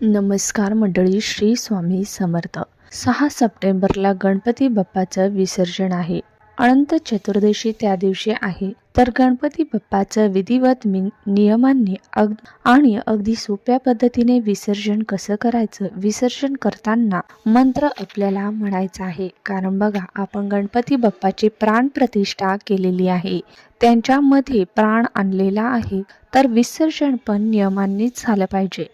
नमस्कार मंडळी श्री स्वामी समर्थ. सहा सप्टेंबरला गणपती बाप्पाचं विसर्जन आहे. अनंत चतुर्दशी त्या दिवशी आहे. तर गणपती बाप्पाचं विधिवत नियमांनी अग आणि अगदी सोप्या पद्धतीने विसर्जन कसं करायचं? विसर्जन करताना मंत्र आपल्याला म्हणायचा आहे. कारण बघा आपण गणपती बाप्पाची प्राण प्रतिष्ठा केलेली आहे. त्यांच्यामध्ये प्राण आणलेला आहे. तर विसर्जन पण नियमांनीच झालं पाहिजे.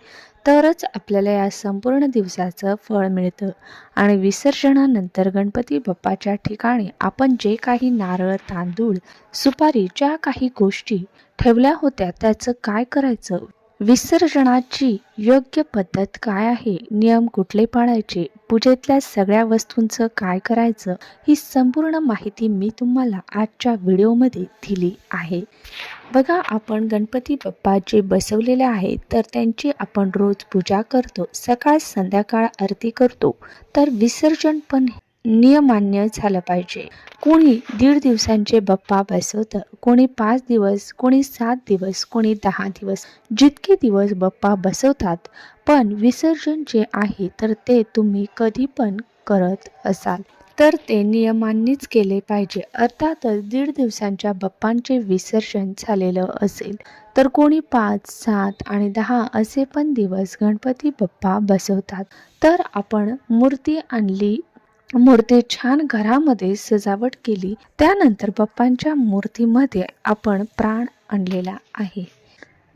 तरच आपल्याला या संपूर्ण दिवसाचं फळ मिळतं. आणि विसर्जनानंतर गणपती बाप्पाच्या ठिकाणी आपण जे काही नारळ तांदूळ सुपारी ज्या काही गोष्टी ठेवल्या होत्या त्याचं काय करायचं? विसर्जनाची योग्य पद्धत काय आहे? नियम कुठले पाळायचे? पूजेतल्या सगळ्या वस्तूंचं काय करायचं ही संपूर्ण माहिती मी तुम्हाला आजच्या व्हिडिओमध्ये दिली आहे. बघा आपण गणपती बाप्पा जे बसवलेले आहेत तर त्यांची आपण रोज पूजा करतो सकाळ संध्याकाळ आरती करतो तर विसर्जन पण नियमान्य झालं पाहिजे. कोणी दीड दिवसांचे बप्पा बसवतं कोणी पाच दिवस कोणी सात दिवस कोणी दहा दिवस. जितके दिवस बप्पा बसवतात पण विसर्जन जे आहे तर ते तुम्ही कधी पण करत असाल. तर ते नियमांनीच केले पाहिजे. अर्थातच दीड दिवसांच्या बप्पांचे विसर्जन झालेलं असेल तर कोणी पाच सात आणि दहा असे पण दिवस गणपती बप्पा बसवतात. तर आपण मूर्ती आणली मूर्ती छान घरामध्ये सजावट केली. त्यानंतर बाप्पांच्या मूर्तीमध्ये आपण प्राण आणलेला आहे.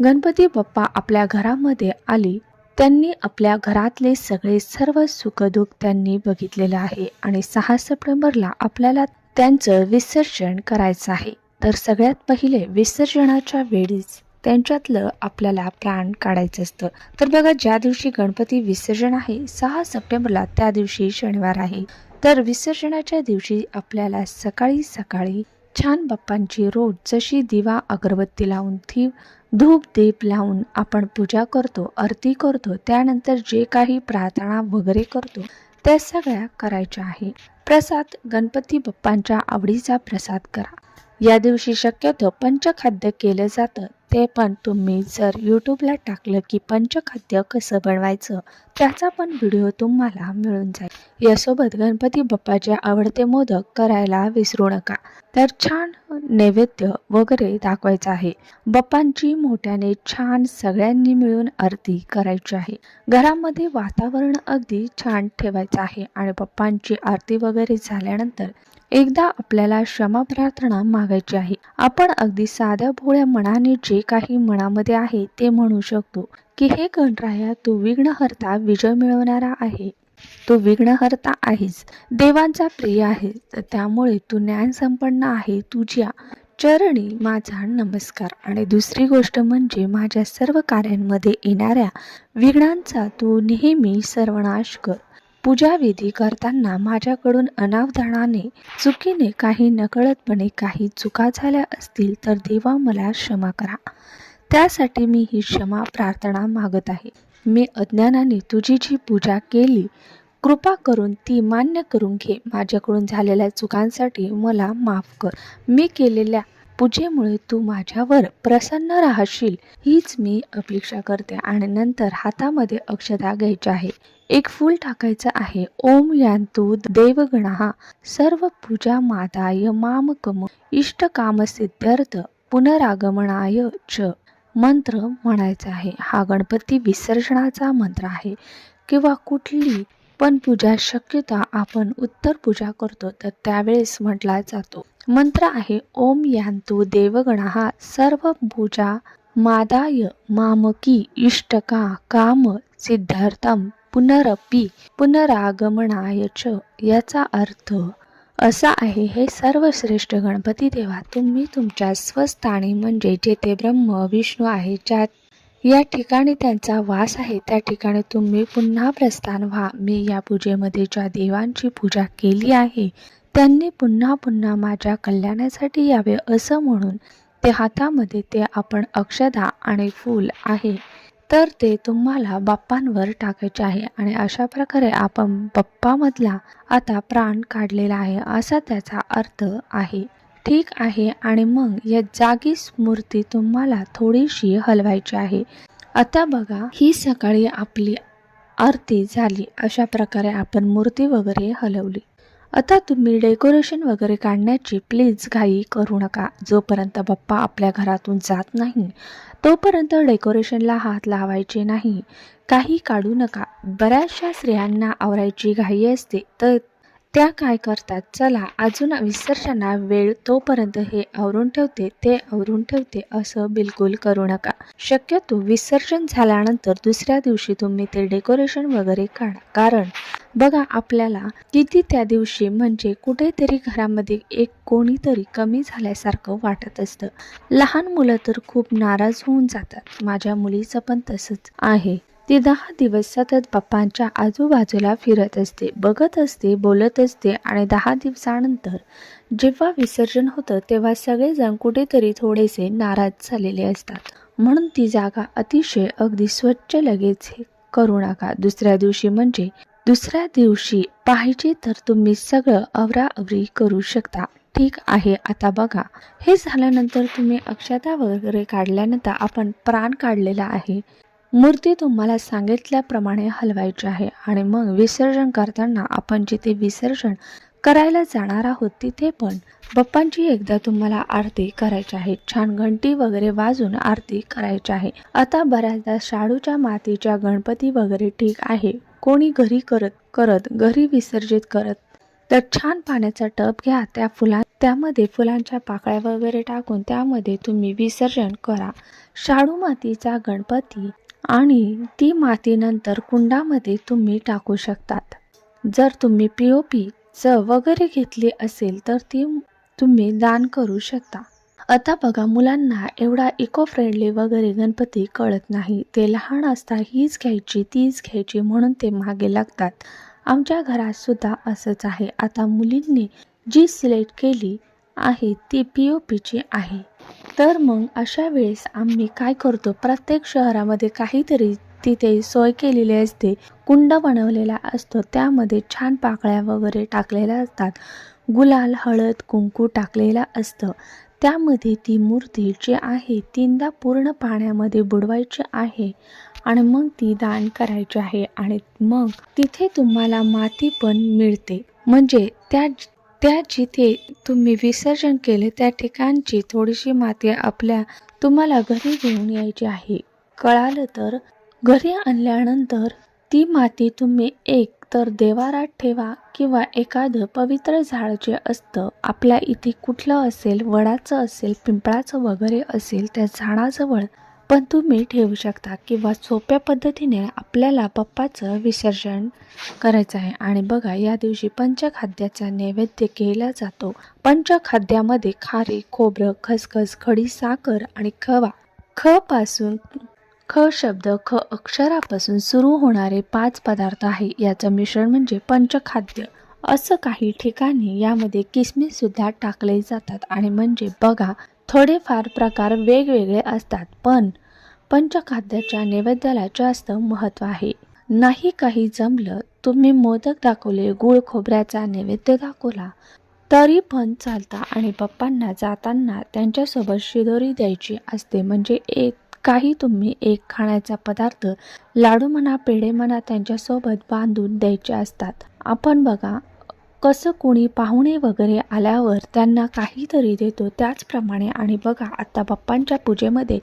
गणपती बाप्पा आपल्या घरामध्ये आली. त्यांनी आपल्या घरातले सगळे सर्व सुखदुःख त्यांनी बघितलेलं आहे आणि सहा सप्टेंबरला आपल्याला त्यांचं विसर्जन करायचं आहे. तर सगळ्यात पहिले विसर्जनाच्या वेळीच त्यांच्यातलं आपल्याला प्राण काढायचं असतं. तर बघा ज्या दिवशी गणपती विसर्जन आहे सहा सप्टेंबरला त्या दिवशी शनिवार आहे. तर विसर्जनाच्या दिवशी आपल्याला सकाळी सकाळी छान बाप्पांची रोज जशी दिवा अगरबत्ती लावून थी धूप दीप लावून आपण पूजा करतो आरती करतो त्यानंतर जे काही प्रार्थना वगैरे करतो त्या सगळ्या करायच्या आहे. प्रसाद गणपती बाप्पांच्या आवडीचा प्रसाद करा. या दिवशी शक्यतो पंचखाद्य केलं जातं. ते पण तुम्ही जर यूट्यूबला टाकलं की पंचखाद्य कसं बनवायचं त्याचा पण व्हिडिओ तुम्हाला मिळून जाईल. यासोबत गणपती बाप्पाचे आवडते मोदक करायला विसरू नका. तर छान नैवेद्य वगैरे दाखवायचं आहे. बाप्पांची मोठ्याने छान सगळ्यांनी मिळून आरती करायची आहे. घरामध्ये वातावरण अगदी छान ठेवायचं आहे आणि बाप्पांची आरती वगैरे झाल्यानंतर एकदा आपल्याला क्षमा प्रार्थना मागायची आहे. आपण अगदी साध्या भोळ्या मनाने जे काही मनामध्ये आहे ते म्हणू शकतो की हे गणराया तू विघ्नहर्ता विजय मिळवणारा आहे. तू विघ्नहर्ता आहेस. देवांचा प्रिय आहे. तर त्यामुळे तू ज्ञान संपन्न आहे. तुझ्या चरणी माझा नमस्कार. आणि दुसरी गोष्ट म्हणजे माझ्या सर्व कार्यांमध्ये येणाऱ्या विघ्नांचा तू नेहमी सर्वनाश कर. पूजाविधी करताना माझ्याकडून अनावधानाने चुकीने काही नकळतपणे काही चुका झाल्या असतील तर देवा मला क्षमा करा. त्यासाठी मी ही क्षमा प्रार्थना मागत आहे. मी अज्ञानाने तुझी जी पूजा केली कृपा करून ती मान्य करून घे. माझ्याकडून झालेल्या चुकांसाठी मला माफ कर. मी केलेल्या पूजेमुळे तू माझ्यावर प्रसन्न राहशील हीच मी अपेक्षा करते आणि नंतर हातामध्ये अक्षता घ्यायची आहे. एक फूल टाकायचं आहे. ओम यांतू देवगणहा सर्व पूजा माताय मामकम इष्टकाम सिद्ध्यर्थ पुनरागमनाय च. मंत्र म्हणायचा आहे. हा गणपती विसर्जनाचा मंत्र आहे. किंवा कुठली पण पूजा शक्यता आपण उत्तर पूजा करतो तर त्यावेळेस म्हटला जातो. मंत्र आहे ओम यांतू देवगणा सर्व पूजा मादाय मामकी इष्टका काम सिद्धार्थम पुनरपी पुनरागमनाय च. याचा अर्थ असा आहे हे सर्वश्रेष्ठ गणपती देवा. तुम्ही तुमच्या स्वस्थानी म्हणजे जेथे ब्रह्म विष्णू आहे ज्या या ठिकाणी त्यांचा वास आहे त्या ठिकाणी तुम्ही पुन्हा प्रस्थान व्हा. मी या पूजेमध्ये ज्या देवांची पूजा केली आहे त्यांनी पुन्हा पुन्हा माझ्या कल्याणासाठी यावे असं म्हणून ते हातामध्ये ते आपण अक्षदा आणि फूल आहे. तर ते तुम्हाला बाप्पांवर टाकायचे आहे आणि अशा प्रकारे आपण बाप्पामधला आता प्राण काढलेला आहे असा त्याचा अर्थ आहे. ठीक आहे आणि मग या जागी स्मृती तुम्हाला थोडीशी हलवायची आहे. आता बघा ही सकाळी आपली आरती झाली. अशा प्रकारे आपण मूर्ती वगैरे हलवली. आता तुम्ही डेकोरेशन वगैरे काढण्याची प्लीज घाई करू नका. जोपर्यंत बाप्पा आपल्या घरातून जात नाही तोपर्यंत डेकोरेशनला हात लावायचे नाही. काही काढू नका. बऱ्याचशा स्त्रियांना आवरायची घाई असते तर त्या काय करतात? चला अजून विसर्जना वेळ तोपर्यंत हे आवरून ठेवते ते आवरून ठेवते असं बिलकुल करू नका. शक्यतो विसर्जन झाल्यानंतर दुसऱ्या दिवशी तुम्ही ते डेकोरेशन वगैरे काढा. कारण बघा आपल्याला किती त्या दिवशी म्हणजे कुठेतरी घरामध्ये एक कोणीतरी कमी झाल्यासारखं वाटत असतं. लहान मुलं तर खूप नाराज होऊन जातात. माझ्या मुलीचं पण तसंच आहे. ती दहा दिवस सतत बाप्पांच्या आजूबाजूला फिरत असते बघत असते बोलत असते आणि दहा दिवसानंतर जेव्हा विसर्जन होतं तेव्हा सगळेजण कुठेतरी थोडेसे नाराज झालेले असतात. म्हणून ती जागा अतिशय अगदी स्वच्छ लगेच हे करू नका. दुसऱ्या दिवशी म्हणजे दुसऱ्या दिवशी पाहिजे तर तुम्ही सगळं अवराअवरी करू शकता. ठीक आहे आता बघा. हे झाल्यानंतर तुम्ही अक्षता वगैरे काढल्यानंतर आपण प्राण काढलेला आहे. मूर्ती तुम्हाला सांगितल्याप्रमाणे हलवायची आहे आणि मग विसर्जन करताना आपण जिथे विसर्जन करायला जाणार आहोत तिथे पण बाप्पांची एकदा तुम्हाला आरती करायची आहे. छान घंटी वगैरे वाजून आरती करायची आहे. आता बऱ्याचदा शाडूच्या मातीच्या गणपती वगैरे ठीक आहे. कोणी घरी करत करत घरी विसर्जित करत तर छान पाण्याचा टब घ्या. त्या फुला त्यामध्ये फुलांच्या पाकळ्या वगैरे टाकून त्यामध्ये तुम्ही विसर्जन करा. शाडू मातीचा गणपती आणि ती माती नंतर कुंडामध्ये तुम्ही टाकू शकतात. जर तुम्ही पी ओ पीचं वगैरे घेतली असेल तर ती तुम्ही दान करू शकता. आता बघा मुलांना एवढा इको फ्रेंडली वगैरे गणपती कळत नाही. ते लहान असता हीच घ्यायची तीच घ्यायची म्हणून ते मागे लागतात. आमच्या घरात सुद्धा असंच आहे. आता मुलींनी जी सिलेक्ट केली आहे ती पी ओ पीची आहे. तर मग अशा वेळेस आम्ही काय करतो? प्रत्येक शहरामध्ये काहीतरी तिथे सोय केलेली असते. कुंड बनवलेला असतो. त्यामध्ये छान पाकळ्या वगैरे टाकलेल्या असतात. गुलाल हळद कुंकू टाकलेलं असतं. त्यामध्ये ती मूर्ती जी आहे तीनदा पूर्ण पाण्यामध्ये बुडवायची आहे आणि मग ती दान करायची आहे आणि मग तिथे तुम्हाला माती पण मिळते. म्हणजे त्या त्या जिथे तुम्ही विसर्जन केले त्या ठिकाणची थोडीशी माती आपल्या तुम्हाला घरी घेऊन यायची आहे. कळालं तर? घरी आणल्यानंतर ती माती तुम्ही एक तर देवारात ठेवा किंवा एखादं पवित्र झाड जे असतं आपल्या इथे कुठलं असेल वडाचं असेल पिंपळाचं वगैरे असेल त्या झाडाजवळ पण तुम्ही ठेवू शकता किंवा सोप्या पद्धतीने आपल्याला पप्पाचं विसर्जन करायचं आहे. आणि बघा या दिवशी पंचखाद्याचा नैवेद्य केला जातो. पंचखाद्यामध्ये खारी खोबरं खसखस खडी साखर आणि खवा. ख पासून ख शब्द ख अक्षरापासून सुरू होणारे पाच पदार्थ आहे. याचं मिश्रण म्हणजे पंचखाद्य. असं काही ठिकाणी यामध्ये किसमिस सुद्धा टाकले जातात. आणि म्हणजे बघा थोडेफार प्रकार वेगवेगळे असतात पण पंचखाद्याच्या नैवेद्याला जास्त महत्त्व आहे. नाही काही जमलं तुम्ही मोदक दाखवले गुळ खोबऱ्याचा नैवेद्य दाखवला तरी पण चालता आणि पप्पांना जाताना त्यांच्यासोबत शिदोरी द्यायची असते. म्हणजे एक काही तुम्ही एक खाण्याचा पदार्थ लाडू म्हणा पेढे म्हणा त्यांच्यासोबत बांधून द्यायचे असतात. आपण बघा कसं कोणी पाहुणे वगैरे आल्यावर त्यांना काहीतरी देतो त्याचप्रमाणे आणि बघा आता बाप्पांच्या पूजेमध्ये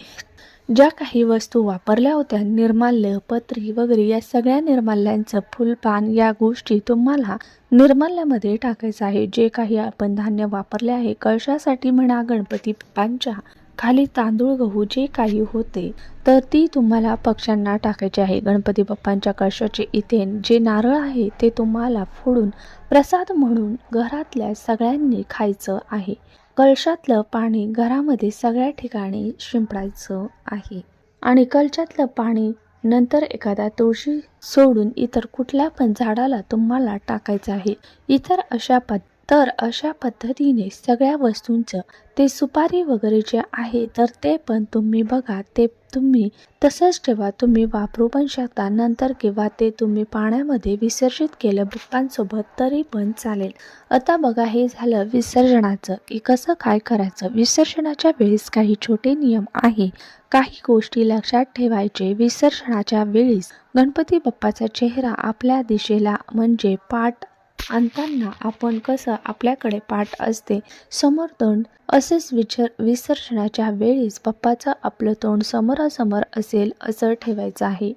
ज्या काही वस्तू वापरल्या होत्या निर्माल्य पत्री वगैरे या सगळ्या निर्माल्यांचं फुलपान या गोष्टी तुम्हाला निर्माल्यामध्ये टाकायचं आहे. जे काही आपण धान्य वापरले आहे कळशासाठी म्हणा गणपती बाप्पांच्या खाली तांदूळ गहू जे काही होते तर ती तुम्हाला पक्ष्यांना टाकायची आहे. गणपती बाप्पांच्या कळशाचे इथे जे नारळ आहे ते तुम्हाला फोडून प्रसाद म्हणून घरातल्या सगळ्यांनी खायचं आहे. कळशातलं पाणी घरामध्ये सगळ्या ठिकाणी शिंपडायचं आहे. आणि कलशातलं पाणी नंतर एखाद्या तुळशी सोडून इतर कुठल्या पण झाडाला तुम्हाला टाकायचं आहे. इतर अशा पद तर अशा पद्धतीने सगळ्या वस्तूंचं ते सुपारी वगैरे जे आहे तर ते पण तुम्ही बघा ते तुम्ही तसंच ठेवा तुम्ही वापरू पण शकता नंतर किंवा ते तुम्ही पाण्यामध्ये विसर्जित केलं बुप्पांसोबत तरी पण चालेल. आता बघा हे झालं विसर्जनाचं. की कसं काय करायचं? विसर्जनाच्या वेळेस काही छोटे नियम आहे. काही गोष्टी लक्षात ठेवायचे. विसर्जनाच्या वेळेस गणपती बाप्पाचा चेहरा आपल्या दिशेला म्हणजे पाठ आणताना आपण कसं आपल्याकडे पाठ असते? समोर तोंड असेच विचार विसर्जनाच्या वेळेस पप्पाचं आपलं तोंड समोरासमोर असेल असं ठेवायचं आहे.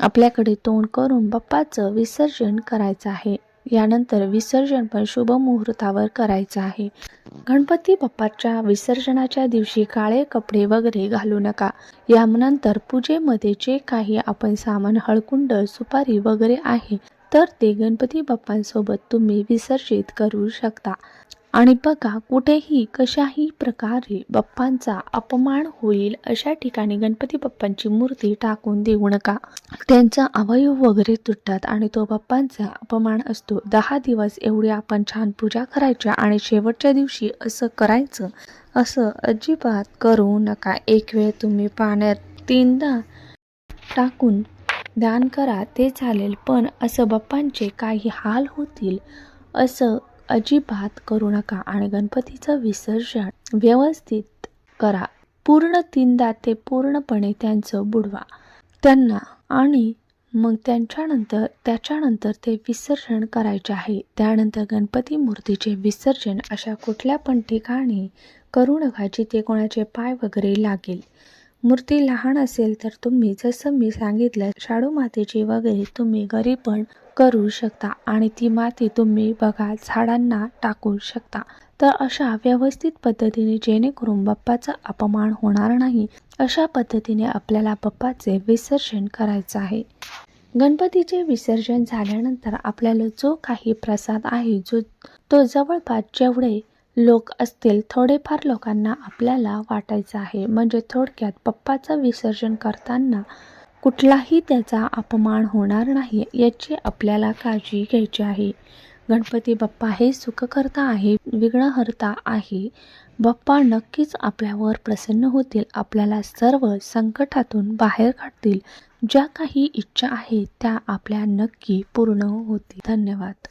आपल्याकडे तोंड करून बाप्पाचं विसर्जन करायचं आहे. यानंतर विसर्जन पण शुभ मुहूर्तावर करायचं आहे. गणपती बाप्पाच्या विसर्जनाच्या दिवशी काळे कपडे वगैरे घालू नका. यानंतर पूजेमध्ये जे काही आपण सामान हळकुंड सुपारी वगैरे आहे तर ते गणपती बाप्पांसोबत तुम्ही विसर्जित करू शकता. आणि बघा कुठेही कशाही प्रकारे बाप्पांचा अपमान होईल अशा ठिकाणी गणपती बाप्पांची मूर्ती टाकून देऊ नका. त्यांचा अवयव वगैरे तुटतात आणि तो बाप्पांचा अपमान असतो. दहा दिवस एवढी आपण छान पूजा करायच्या आणि शेवटच्या दिवशी असं करायचं असं अजिबात करू नका. एक वेळ तुम्ही पाण्यात तीनदा टाकून ध्यान करा ते चालेल पण असं बाप्पांचे काही हाल होतील असं अजिबात करू नका आणि गणपतीचं विसर्जन व्यवस्थित करा. पूर्ण तीनदा ते पूर्णपणे त्यांचं बुडवा. त्यांना आणि मग त्यांच्यानंतर त्याच्यानंतर ते विसर्जन करायचे आहे. त्यानंतर गणपती मूर्तीचे विसर्जन अशा कुठल्या पण ठिकाणी करू नका जिथे कोणाचे पाय वगैरे लागेल. मूर्ती लहान असेल तर तुम्ही जसं मी सांगितलं शाडू मातीची वगैरे तुम्ही घरी पण करू शकता आणि ती माती तुम्ही बघा झाडांना टाकू शकता. तर अशा व्यवस्थित पद्धतीने जेणेकरून बाप्पाचा अपमान होणार नाही अशा पद्धतीने आपल्याला बाप्पाचे विसर्जन करायचं आहे. गणपतीचे विसर्जन झाल्यानंतर आपल्याला जो काही प्रसाद आहे जो तो जवळपास जेवढे लोक असतील थोडेफार लोकांना आपल्याला वाटायचं आहे. म्हणजे थोडक्यात पप्पाचं विसर्जन करताना कुठलाही त्याचा अपमान होणार नाही याची आपल्याला काळजी घ्यायची आहे. गणपती बाप्पा हे सुखकर्ता आहे विघ्नहर्ता आहे. बाप्पा नक्कीच आपल्यावर प्रसन्न होतील आपल्याला सर्व संकटातून बाहेर काढतील. ज्या काही इच्छा आहेत त्या आपल्या नक्की पूर्ण होतील. धन्यवाद.